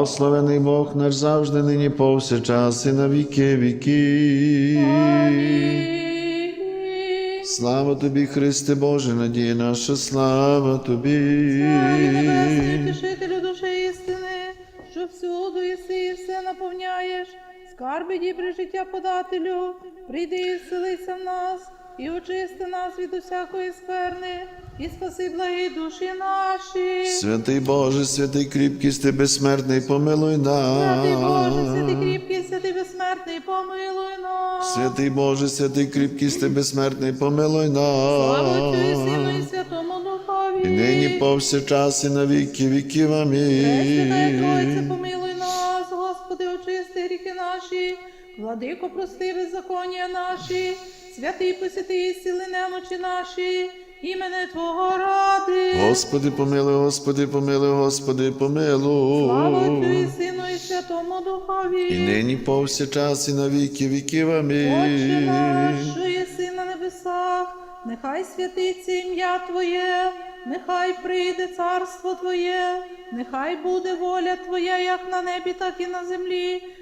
Благословений Бог наш завжди, нині повсякчас і на віки віки. Слава тобі, Христе Боже, надія наша, слава тобі. Небесний тішителю душі істини, що всюду єси і все наповняєш, скарби дібри життя подателю, прийди і вселися в нас, і очисти нас від усякої скверни, і спаси благі душі наші. Святий Боже, святий кріпкість ти безсмертний, помилуй нас. Святий Боже, нас. святий кріпкий, святий безсмертний, помилуй нас. Святий Боже, святий кріпкість ти безсмертний, помилуй Слава Отцю і. Сину і Святому Духові. І нині повсякчас і на віки віків. Тройце, Амінь. помилуй нас, Господи, очисти гріхи наші, владико, прости беззаконня наші, святий посвятий, сили немочі наші, імене Твого ради. Господи, помилуй, Господи, помилуй, Господи, Слава Отцю помилуй. Сину і Святому Духові. І нині повсякчас і на віки віків. Отче Амінь. наш, що єси на небесах, нехай святиться ім'я Твоє, нехай прийде царство Твоє, нехай буде воля Твоя, як на небі, так і на землі.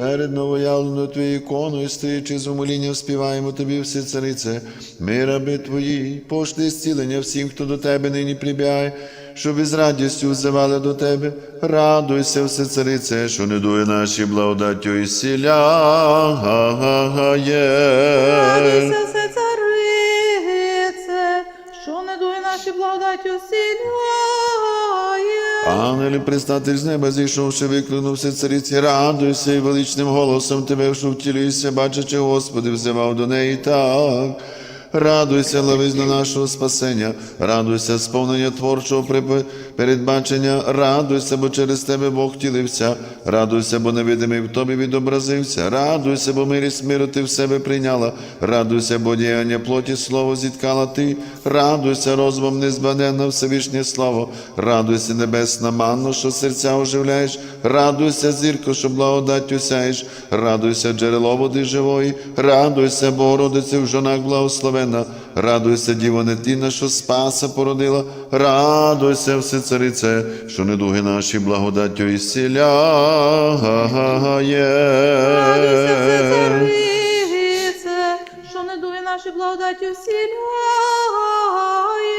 Перед новоявленою Твоєю іконою, стоячи з умолінням, співаємо Тобі, все царице, ми раби Твої, пошли зцілення всім, хто до Тебе нині прибігає, щоб із радістю взивали до Тебе. Радуйся, все царице, що не дує наші благодаттю і сіляє. Радуйся, Ангелі, пристати з неба, зійшовши, викликнувся цариці, радуйся і величним голосом тебе, що втілюєшся, бачачи, Господи, взивав до неї так. Радуйся, лавизна нашого спасення, радуйся, сповнення творчого передбачення, радуйся, бо через тебе Бог втілився, радуйся, бо невидимий в тобі відобразився, радуйся, бо мирість миру ти в себе прийняла, радуйся, бо діяння плоті слово зіткала ти, радуйся, розумом незбагненна Всевишнє слава, радуйся, небесна манно, що серця оживляєш, радуйся, зірко, що благодаттю сяєш, радуйся, джерело води живої, радуйся, Богородице в жонах благословена, радуйся, Діво Нетіна, що спаса породила, радуйся, все царице, що недуги наші благодаттю і сіляє.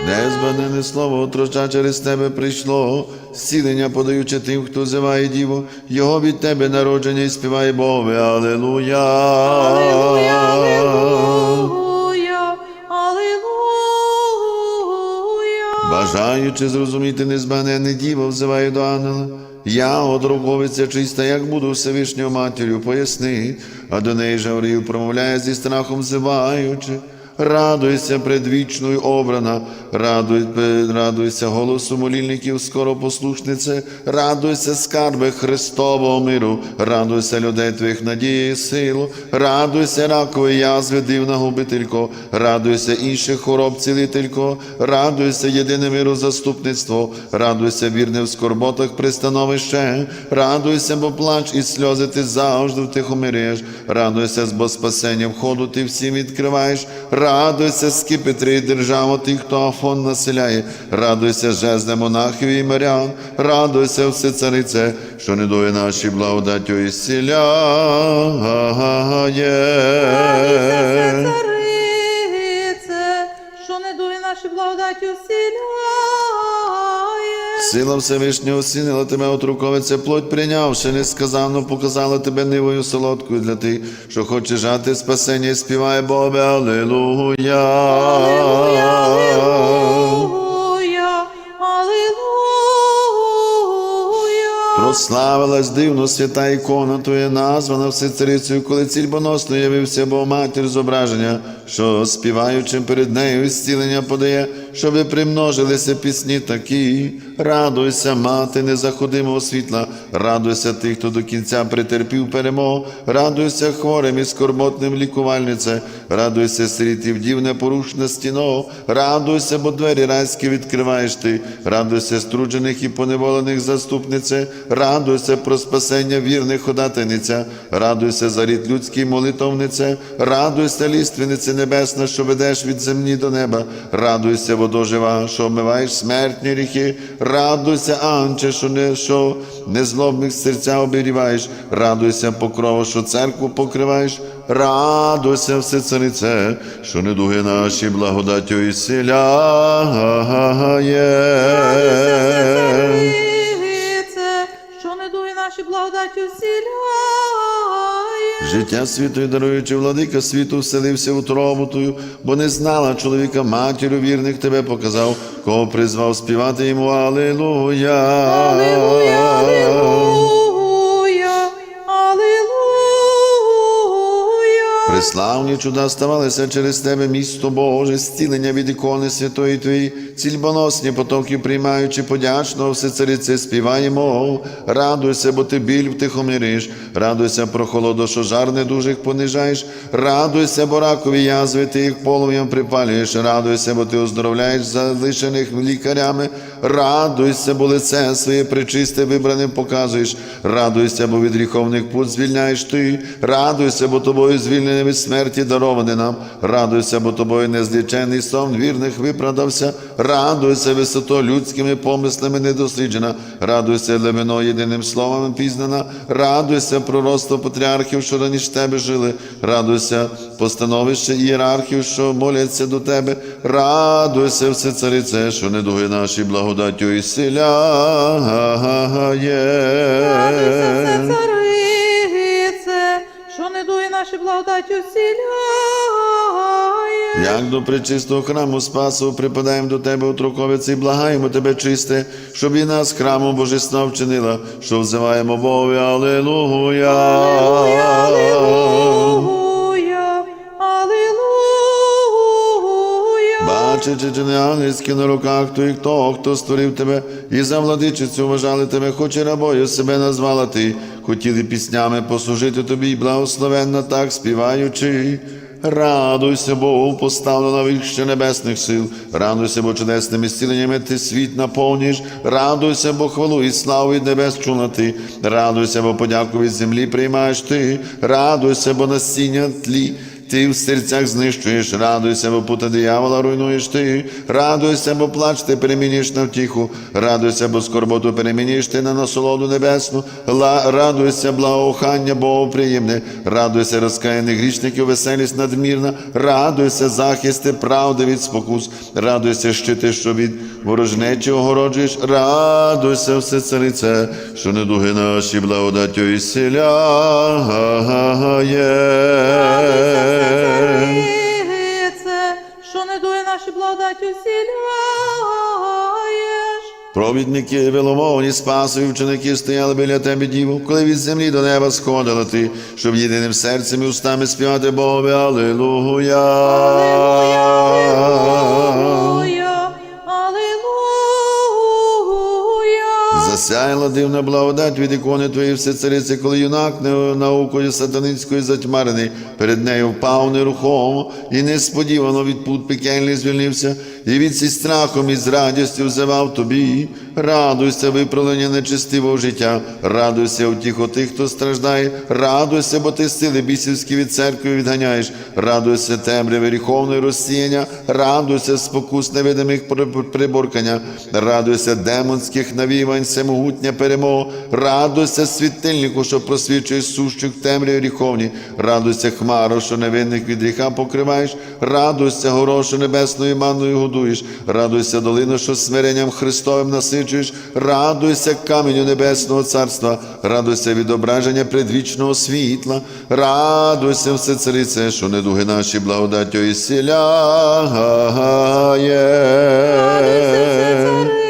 Незбанене слово отроча через тебе прийшло, зцілення подаючи тим, хто зиває Діво, його від тебе народження і співає Бове. Аллилуйя, аллилуйя, Бажаючи зрозуміти незбагненне діво, взиває до ангела. Я, одруговиця чиста, як буду Всевишньою матір'ю, поясни, а до неї Жавріл промовляє зі страхом взиваючи. Радуйся предвічною обрана, радуй, радуйся голосу молільників, скоро послушнице, радуйся, скарби Христового миру, радуйся людей твоїх надії і силу, радуйся, ракової язви, дивна губителько, радуйся інших хвороб, цілителько, радуйся, єдине миру заступництво, радуйся, вірне в скорботах пристановище, радуйся, бо плач і сльози ти завжди втихомириш, радуйся, бо спасення входу ти всім відкриваєш, радуйся, скипетри і держава тих, хто Афон населяє, радуйся, жезне монахів і морян, радуйся, все царице, що не дує наші благодаттю і Радуйся, царице, що не дує наші благодаті осіляє. Сила Всевишнього осінила тебе отруковиця, плоть прийнявши, несказанно показала тебе нивою солодкою для тих, що хоче жати спасення і співає Бобе, Аллилуйя. Аллилуйя, аллилуйя, аллилуйя. Прославилась дивно свята ікона Твоя названа всецарицею, коли цільбоносно явився Бог матір зображення, що співаючим перед нею зцілення подає, щоби примножилися пісні такі. Радуйся, мати незаходимого світла, радуйся тих, хто до кінця претерпів перемогу, радуйся хворим і скорботним лікувальнице, радуйся сирітів дів непорушна стіно, радуйся, бо двері райські відкриваєш ти, радуйся струджених і поневолених заступнице, радуйся про спасення вірних ходатайниця, радуйся за рід людський молитовнице, радуйся, ліственнице небесна, що ведеш від землі до неба, радуйся, водо жива, що омиваєш смертні гріхи, радуйся, анче, що не що незлобних серця оберігаєш, радуйся, покрово, що церкву покриваєш, радуйся, все царице, що недуги наші благодаттю і сіляє. Царице, що не дує наші благодаттю. Життя світу і даруючи владика світу, вселився утроботою, бо не знала чоловіка матір'ю вірних тебе показав, кого призвав співати йому Аллилуйя. Алілуя, алілуя, Преславні чуда ставалися через тебе, місто Боже, зцілення від ікони святої Твої, цільбоносні потоки, приймаючи подячного всецарице, співаємо. Радуйся, бо ти біль втихомириш, радуйся про холодо, що жар недужих понижаєш, радуйся, бо ракові язви ти їх полум'ям припалюєш, радуйся, бо ти оздоровляєш залишених лікарями, радуйся, бо лице своє причисте вибраним показуєш, радуйся, бо від гріховних пут звільняєш ти, радуйся, бо тобою звільнений від смерті дарований нам, радуйся, бо тобою незлічений сон вірних виправдався, радуйся, висото людськими помислами недосліджена, радуйся, левино єдиним словом пізнана, радуйся, пророцтво патріархів, що раніше тебе жили, радуйся, постановище ієрархів, що моляться до тебе, радуйся, все царице, що недуги наші благодаттю і Радуйся, силяє. царице, що не дує усіляє. Як до пречистого храму Спасу припадаємо до тебе, утроковець, і благаємо тебе, чисте, щоб і нас храмом божества вчинила, що взиваємо Богу, Аллилуйя. Алілуя, Бачачи, чи не ангельські на руках той, хто, хто створив тебе, і за владичицю вважали тебе, хоч і рабою себе назвала ти, хотіли піснями послужити тобі, і благословенна так співаючи. Радуйся, Богу, поставлена вище небесних сил, радуйся, бо чудесними зціленнями ти світ наповнюєш, радуйся, бо хвалу і славу від небес чула ти, радуйся, бо подяку від землі приймаєш ти, радуйся, бо насіння тлі. Ти в серцях знищуєш, радуйся, бо пута диявола руйнуєш ти, радуйся, бо плач ти перемінюєш на втіху, радуйся, бо скорботу перемінюєш ти на насолоду небесну, Ла, радуйся, благоухання Богу приємне, радуйся, розкаяних грішників, веселість надмірна, радуйся, захисти правди від спокус, радуйся, щити, що від ворожнечі огороджуєш, радуйся, все царице, що недуги наші благодаттю і сіляє. Благодаттю всіляєш. Провідники веломовні спасові вченики стояли біля тебе, діву, коли від землі до неба сходила ти, щоб єдиним серцем і устами співати Богові Аллилуйя. Алілуя, Засяяла дивна благодать від ікони твоєї все цариці, коли юнак наукою сатанинської затьмарений, перед нею впав нерухомо і несподівано від пут пекельний звільнився, і від сі страхом і з радістю взивав тобі. Радуйся, виправлення нечистивого життя, радуйся утіху тих, хто страждає, радуйся, бо ти сили бісівські від церкви відганяєш, радуйся темряви гріховної розсіяння, радуйся спокус невидимих приборкання, радуйся демонських навівань, всемогутня перемога, радуйся світильнику, що просвічує сущих темряві гріховні, радуйся хмаро, що невинних від гріха покриваєш, радуйся горошу небесною манною годуєш, радуйся долину, що смиренням Христовим насичуєш, радуйся каменю небесного царства, радуйся відображення предвічного світла, радуйся все царице, що недуги наші благодаттю і сіляє. Радуйся, все, не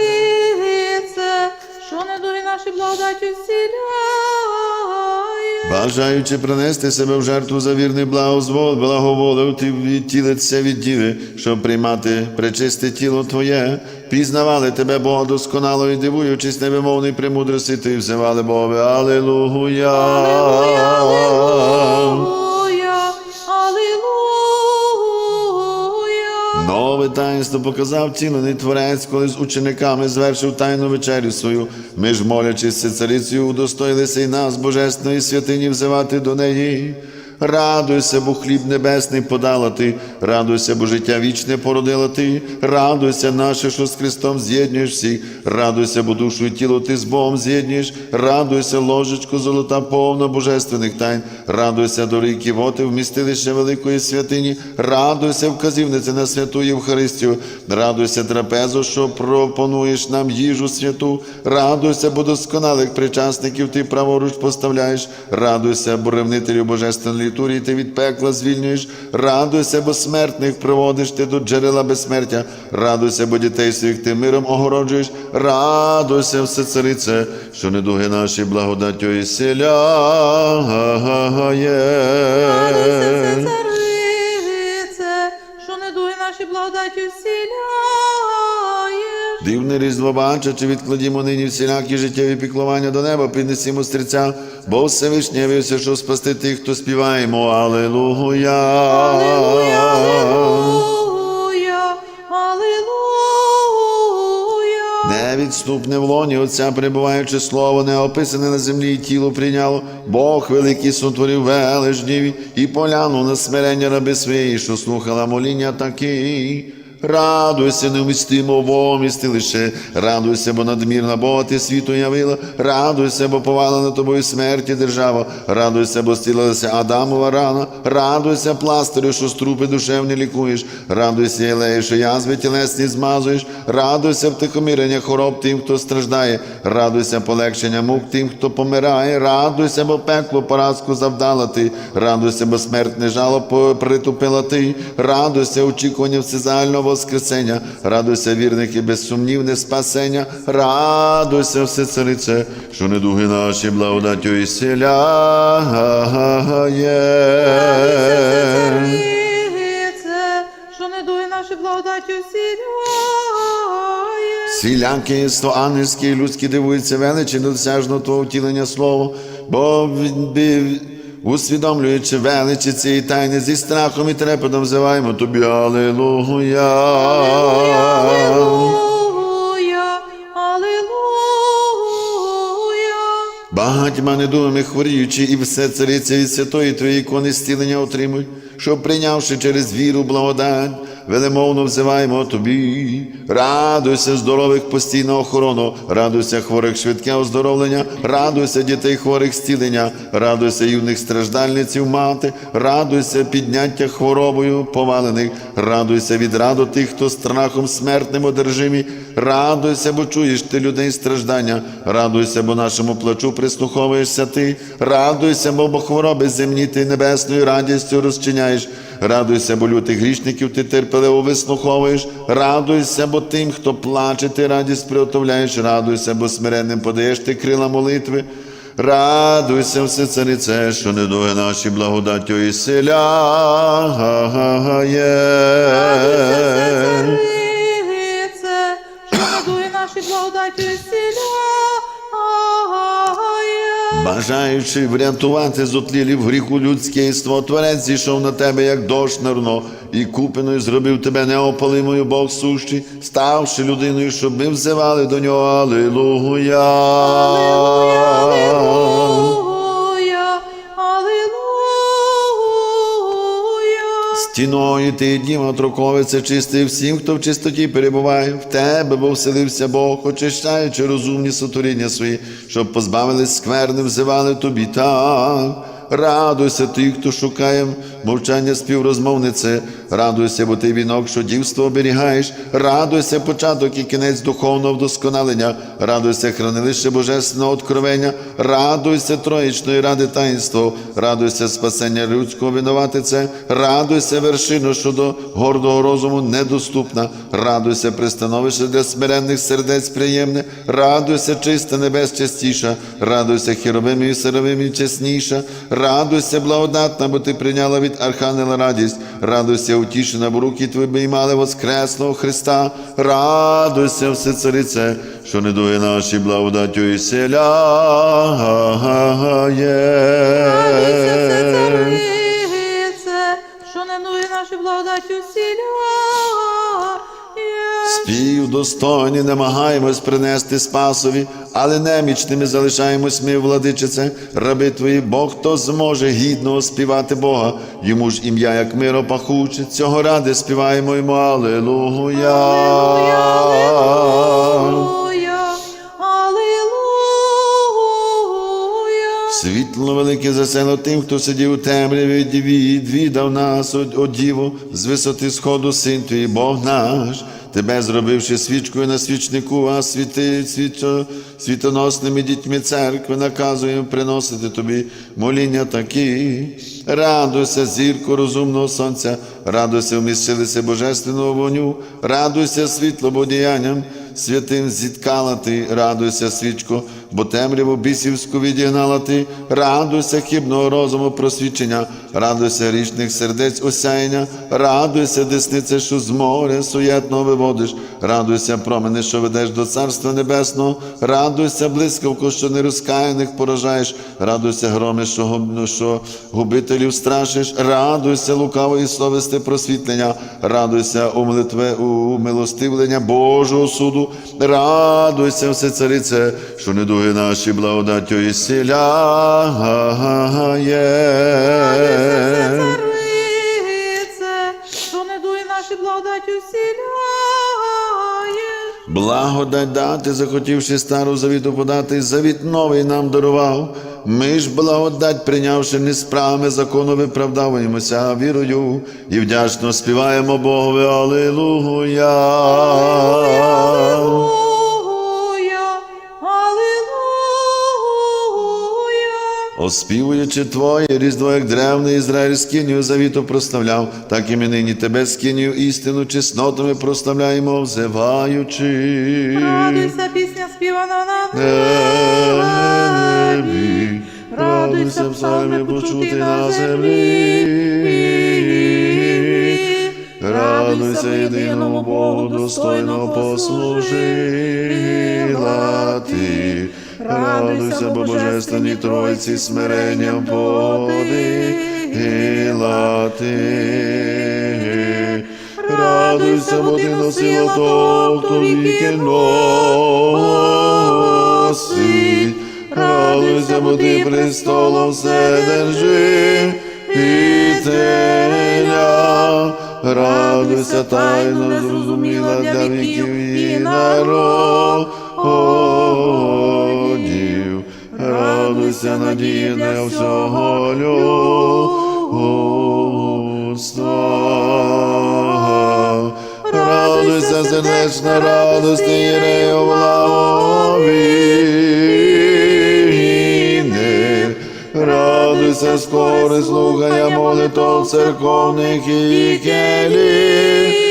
бажаючи принести себе в жертву за вірний благозвол, благоволив ти відтілитися від діви, щоб приймати пречисте тіло Твоє, пізнавали Тебе, Бога досконало і дивуючись невимовної премудрості, Ти взивали Богове, Аллилуйя. Алілуя, Нове таїнство показав цілений творець, коли з учениками звершив тайну вечерю свою. Ми ж, молячись царицею, удостоїлися й нас, божественної святині, взивати до неї. Радуйся, бо хліб небесний подала ти, радуйся, бо життя вічне породила ти, радуйся, наше, що з Христом з'єднуєш всіх, радуйся, бо душу і тіло ти з Богом з'єднуєш, радуйся, ложечко золота, повна божественних тайн, радуйся, дори ківоти, вмістилище великої святині, радуйся, вказівнице на святу Євхаристію, радуйся, трапезо, що пропонуєш нам їжу святу, радуйся, бо досконалих причасників ти праворуч поставляєш, радуйся, бо ревнителю божественної літурії ти від пекла звільнюєш, радуйся, бо смертних приводиш ти до джерела безсмертя, радуйся, бо дітей своїх ти миром огороджуєш, радуйся, все царице, що недуги наші благодаттю і Радуйся, все царице, Дивне різдво бачачи, відкладімо нині всілякі життєві піклування до неба, піднесімо стрільця, бо Всевишній явився, щоб спасти тих, хто співаємо. Аллилуйя. Алілуя, Алілуя, Алілуя. Невідступне в лоні Отця перебуваючи слово, не описане на землі і тіло прийняло. Бог великий сотворив вележнів і поляну на смирення раби своєї, що слухала моління такі. Радуйся, невмістимо вомісти лише, радуйся, бо надмірна Бога ти світу явила, радуйся, бо повала на тобою смерті держава, радуйся, бо стілилася Адамова рана, радуйся, пластирю, що струпи душевні лікуєш, радуйся, Єлею, що язви тілесні змазуєш, радуйся втихомирення хвороб тим, хто страждає, радуйся полегшення мук тим, хто помирає, радуйся, бо пекло поразку завдала ти, радуйся, бо смертне жало притупила ти, радуйся, очікування всезагального воскресення, радуйся, вірних і безсумнівне спасення, радуйся, все царице, що недуги наші благодаттю і сіляє. Царице, що не дує наші благодаті всіляєш. Всіляке єство ангельське і людське дивується величі недосяжно Твого втілення слово, бо усвідомлюючи величі цієї тайни зі страхом і трепетом взиваємо Тобі, Аллилуйя. Алілуя. Багатьма недумами хворіючи, і все цариця від святої Твоєї ікони стілення отримують, щоб прийнявши через віру благодать, велемовно взиваємо Тобі. Радуйся здорових постійна охорону, радуйся хворих швидке оздоровлення, радуйся дітей хворих зцілення, радуйся юних страждальниців мати, радуйся підняття хворобою повалених, радуйся від раду тих, хто страхом смертним одержимі, радуйся, бо чуєш ти людей страждання, радуйся, бо нашому плачу прислуховуєшся ти, радуйся, бо хвороби земні ти небесною радістю розчиняєш, радуйся, бо лютих грішників ти терпеливо вислуховуєш, радуйся, бо тим, хто плаче, ти радість приготовляєш, радуйся, бо смиренним подаєш ти крила молитви. Радуйся, все царице, що недуги наші благодаттю і силяє. Бажаючи врятувати з отлілів гріху людськийство, Творець зійшов на тебе, як дощ на руно, і купиною зробив тебе неопалимою Бог сущий, ставши людиною, щоб ми взивали до нього. Аллилуйя. Алілуя, Стіною ти, Діма Троковице, чистий всім, хто в чистоті перебуває, в тебе, бо вселився Бог, очищаючи розумні сотворіння свої, щоб позбавились скверни, взивали тобі так. Радуйся ти, хто шукає мовчання співрозмовнице, радуйся, бо ти вінок, що дівство оберігаєш, радуйся початок і кінець духовного вдосконалення, радуйся хранилище божественного откровення, радуйся троїчної ради таїнство, радуйся спасення людського винуватице, радуйся вершину, що до гордого розуму недоступна, радуйся пристановище для смиренних сердець приємне, радуйся чиста небес частіша, радуйся хіровим і сировим і чесніша, Радуйся, благодатна, бо ти прийняла від Архангела радість. Радуйся, утішена, бо руки твої обіймали воскресного Христа. Радуйся, все царице, що не дує наші благодаттю і Радуйся, все селяє. царице, що не нує наші благодаттю сіляє. Спів достойні, намагаємось принести спасові, але немічними залишаємось ми, владичице, раби твої, Бог, хто зможе гідно співати Бога, йому ж ім'я, як миро пахуче, цього ради співаємо йому. Аллилуйя. Світло велике засело тим, хто сидів у темряві відвідав нас, о, о Діво, з висоти сходу син твій, Бог наш, тебе зробивши свічкою на свічнику, а світи свічо, світоносними дітьми церкви наказуємо приносити тобі моління такі. Радуйся, зірку розумного сонця, радуйся, вмістилися божественного вогню, радуйся світло бодіянням, святим зіткала ти, радуйся, свічко, бо темряву бісівську відігнала ти, радуйся хибного розуму просвічення, радуйся річних сердець осяяння, радуйся, деснице, що з моря суєтного виводиш, радуйся, промени, що ведеш до Царства Небесного, радуйся, блискавко, що нерозкаяних поражаєш, радуйся, громи, що, губ- що губителів страшиш, радуйся, лукавої совісти просвітлення, радуйся, умилитве, умилостивлення Божого суду, радуйся, все царице, що недуги наші благодаттю і сіляє. Що не дує наші благодаттю сіляє. Благодать дати, захотівши стару завіту подати, завіт новий нам дарував. Ми ж благодать, прийнявши не справами закону, виправдовуємося вірою і вдячно співаємо Богові. Аллилуйя, Оспівуючи Твоє різдво, як древний Ізраїль скинію завіту прославляв, так і ми нині Тебе скинію істину, чеснотами прославляємо, взиваючи. Радуйся, пісня співана на небі, небі. Радуйся, псалми почути на землі. Радуйся єдиному Богу, достойно послужила ти. Радуйся, бо божественній Тройці смиренням подила ти. Радуйся, бо ти носила то, хто віки носить. Радуйся, бо ти престолом все держи і теля. Радуйся, тайно зрозуміла для віків і народів. Радуйся, надія для всього людства. Радуйся, сердечна радость, Ірею благовійне. Радуйся, скоро слухання молитов церковних і келійних.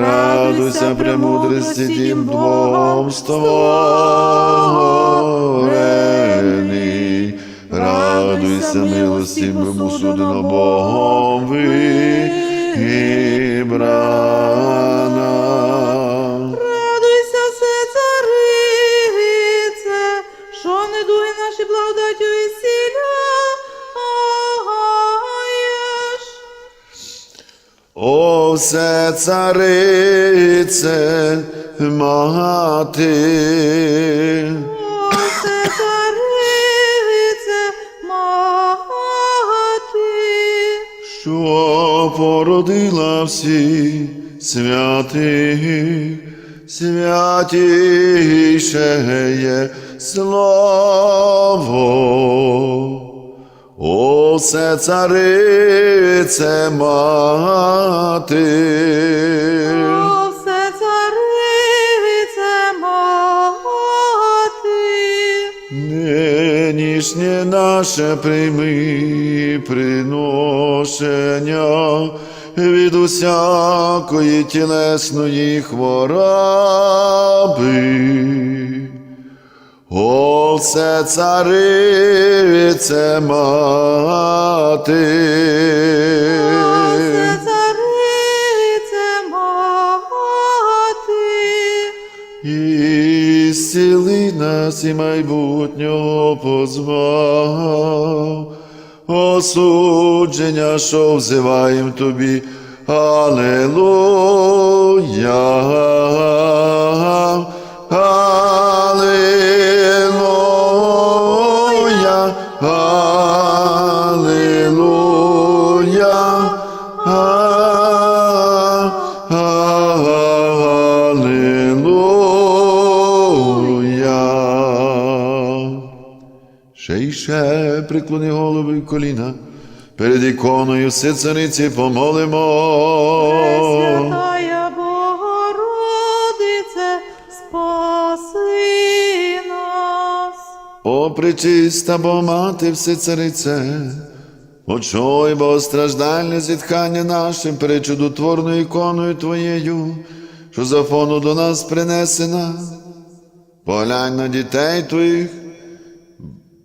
Радуйся, премудрості тім двом створений. Радуйся, милості судено Богом вибрана. Царице, мати, О, царице, мати. що породила всі святих, святіше є слово. О, все царице, мати. Наше прийми приношення від усякої тілесної хвороби. О, все царице мати. Нас і майбутнього позвав, осудження, що взиваєм тобі, Аллилуйя, приклони голови в коліна, перед іконою Сицариці помолимо. Святая Богородице, спаси нас. О, пречиста бо мати всецарице, очой богостраждальне зітхання нашим перед чудотворною іконою Твоєю, що за фону до нас принесена. Поглянь на дітей Твоїх,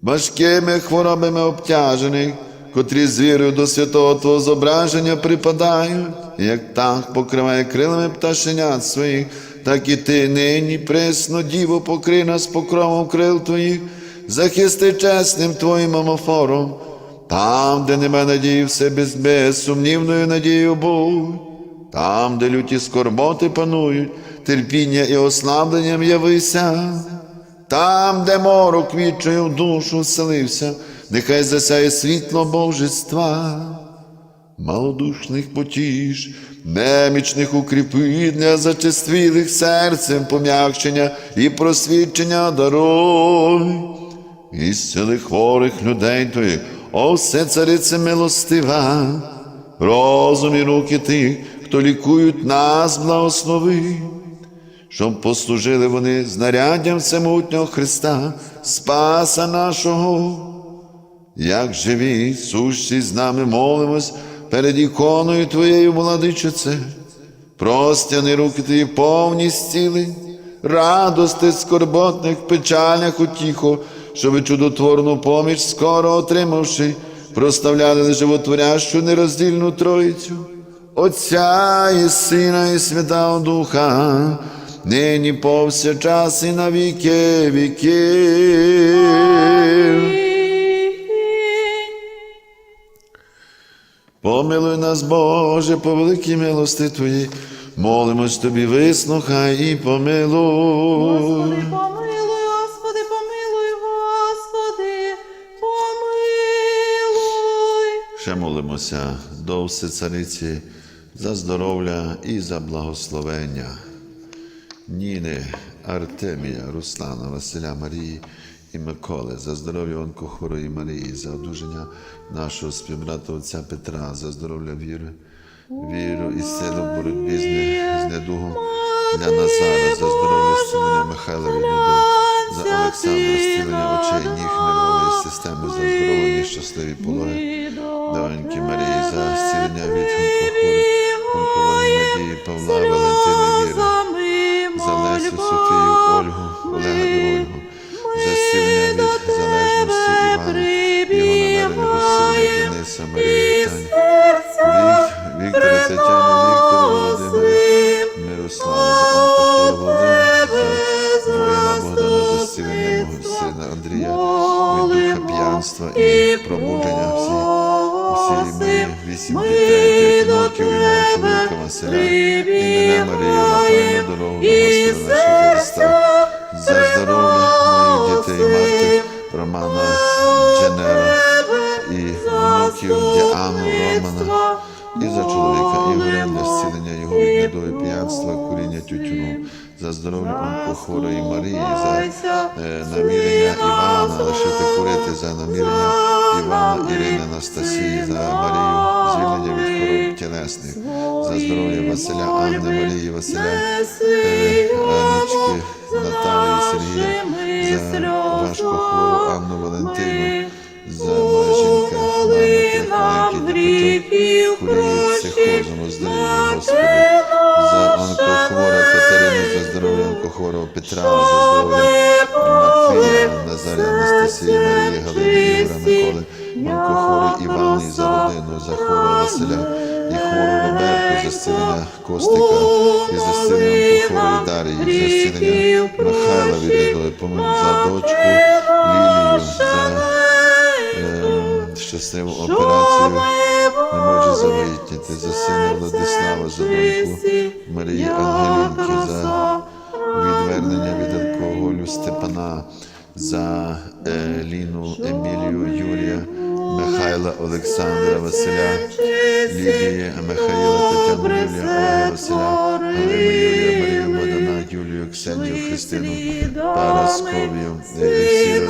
важкими хворобами обтяжених, котрі з вірою до святого Твого зображення припадають, як так покриває крилами пташенят своїх, так і ти нині, пресно, діво, покри нас покровом крил Твоїх, захисти чесним Твоїм амофором, там, де нема надії, все без, безсумнівною надією будь. Там, де люті скорботи панують, терпіння і ослабленням явися, там, де морок відчаю душу вселився, нехай засяє світло Божества, малодушних потіш, немічних укріпи для серцем пом'якшення і просвідчення даруй. І зціли хворих людей твоїх, о все царице милостива, розум і руки тих, хто лікують нас, благослови, щоб послужили вони знаряддям всемутнього Христа, Спаса нашого. Як живі, сущі з нами молимось перед іконою Твоєю, владичице, простяни руки Твої повні зцілень, радости скорботних, печалях утіху, щоб чудотворну поміч скоро отримавши, проставляли животворящу нероздільну Троїцю, Отця і Сина, і Святого Духа, нині повсякчас і на віки віків. Помилуй нас, Боже, по великій милости Твоїй, молимось Тобі, вислухай і помилуй. Господи, помилуй, Господи, помилуй, Господи, помилуй. Ще молимося до Всецариці за здоров'я і за благословення. Ніни, Артемія, Руслана, Василя Марії і Миколи, за здоров'я онкохворої Марії, за одужання нашого співбрата отця Петра, за здоров'я віри, віру і силу боротьбі з, недугом для Назара, за здоров'я зцілення Михайла від недугу, за Олександра, зцілення очей, ніг, нервової системи, за здоров'я щасливі пологи. Доньки Марії за зцілення від онкохворих, онкології Надії, Павла, Валентини, Віри, за Лесю, Софію, Ольгу, Олега і Ольгу, за зцілення від залежності Івана, його намерення до Дениса, Марії, Тані, Вік, Віктора, Тетяни, Віктора, Володимира, Мирослава, за онкохворого Володимира, за воїна Богдана, за зцілення мого сина Андрія, від духа п'янства і пробудження всіх всі мої вісім дітей, п'ять внуків і мого чоловіка Василя, і мене Марію на певну дорогу Романа Дженера і внуків Діану Романа, і за чоловіка Ігоря для зцілення його від недої п'янства, куріння тютюну, за здоров'я онкохворої Марії, за е, намірення Івана, лишити курити за намірення Івана, Ірини, Анастасії, за Марію, звільнення від хвороб тілесних, за здоров'я Василя, Анни, Марії, Василя, е, Анічки, Наталії, Сергія, за важко хвору Анну Валентину, за моя жінка, Анна, маленький діточок, хворіє психозом, оздоров'я, Господи, за онкохвора Катерину, за здоров'я онкохворого Петра, за здоров'я Софія, Назаря, Анастасії, Марії, Галини, Ігора, Миколи, Манко, Хори, Івани, за родину, за хворого Василя, і хвору Роберку, за зцілення Костика, і за зцілення Онкохорої Дарії, за зцілення Михайла від Лідої, за дочку Лілію, за е, щасливу операцію, не може завагітніти, за сина Владислава, за доньку Марії Ангелінки, за відвернення від алкоголю Степана, за е, Ліну Емілію Юрія, Михайла Олександра Василя, Лідії Михаїла Тетяну Юлія, Ольга Василя, Галину Богдана, Юлію, Ксенію, Христину, Парасковію, е, всі, рідні,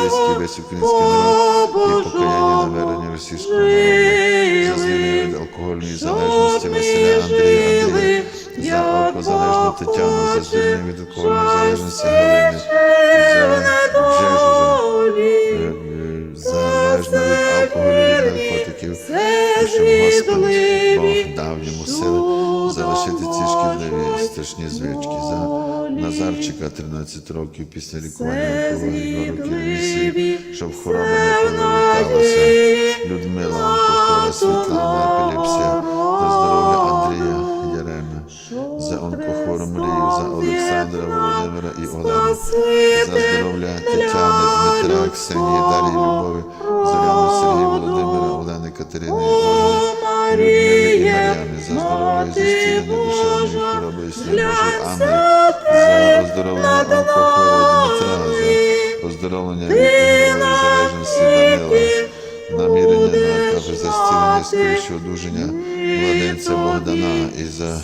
близькі, весь український народ і покаяння навернення російського народу, за звільнення від алкогольної залежності Василя Андрія Андрія, за алкозалежну Тетяну, за звільнення від алкогольної залежності Галини, за Жежужа, е, е, залежно від алкоголю наркотиків, щоб Господь Бог дав йому сили залишити ці шкідливі страшні звички. За Назарчика 13 років після лікування алкоголю, 2 роки щоб хвороба не поверталася. Людмила онкохвора, Світлана епілепсія, за здоров'я Андрія Ярема, за онкохвору Мрію, за Олександра Володимира і Олену, за здоров'я Тетяни, Дмитра, Ксенії, Дар'ї Любові, Зоряну Сергія Володимира, Катерини, Ольги, Людмили і Мар'яни, за здоров'я і зцілення душевної хвороби за оздоровлення онкохворого Дмитра, за оздоровлення від ігрової залежності Данила, намірення на каже за зцілення скорішого одужання младенця Богдана і за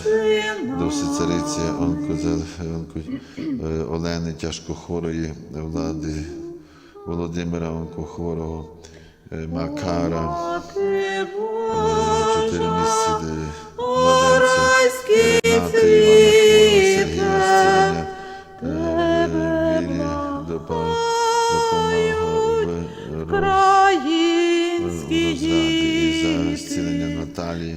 досі цариці онко, онко, е, Олени тяжкохворої влади Володимира онкохворого Макара. Е, чотири місяці младенця Івана Сергія е, вірі допомога в роз- і за зцілення Наталії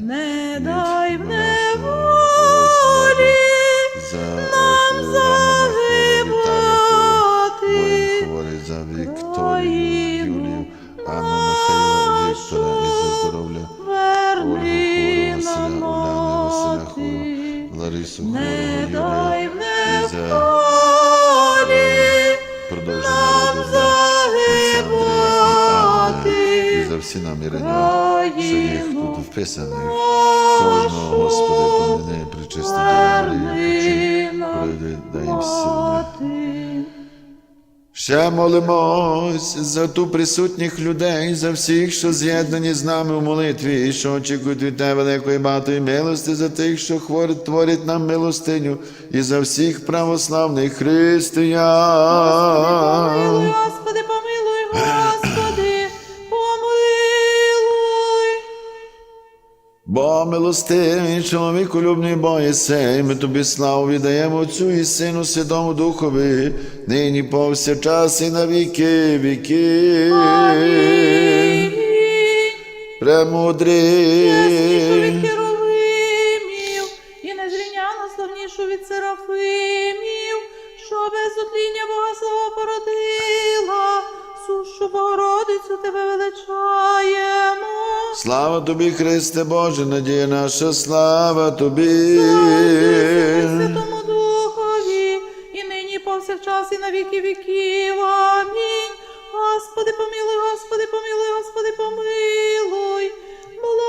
і за що їх тут вписаних. Кожного, Господи, помини, причисти Марія, прийди, дай їм зцілення. Ще молимось за ту присутніх людей, за всіх, що з'єднані з нами в молитві, і що очікують від тебе великої багатої милости, за тих, що хворі, творять нам милостиню, і за всіх православних християн. Помилуй, Господи, помилуй, Господи, Бо милостивий чоловіку любний боєсей, ми тобі славу віддаємо Отцю і Сину Святому Духові, нині повсякчас і на віки віки. Премудрий. від херовимів і незрівняно славнішу від серафимів, що без отління Бога слава породила, сушу Богородицю тебе величаємо. Слава тобі, Христе Боже, надія наша, слава тобі. Святому Духові, і нині повсякчас і на віки віків. Амінь. Господи, помилуй, Господи, помилуй, Господи, помилуй. Благослови.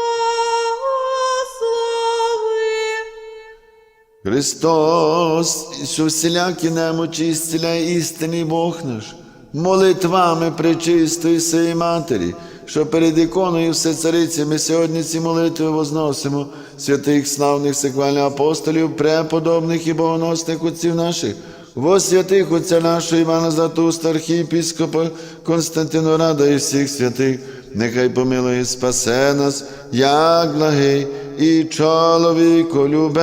Христос, що всілякі немочі зціляє істинний Бог наш, молитвами пречистої Сої Матері, що перед іконою Всецариці ми сьогодні ці молитви возносимо, святих славних секвальних апостолів, преподобних і богоносних отців наших, во святих отця нашого Івана Златуста, архієпіскопа Константину Рада і всіх святих, нехай помилує спасе нас, як благий і чоловіко любе.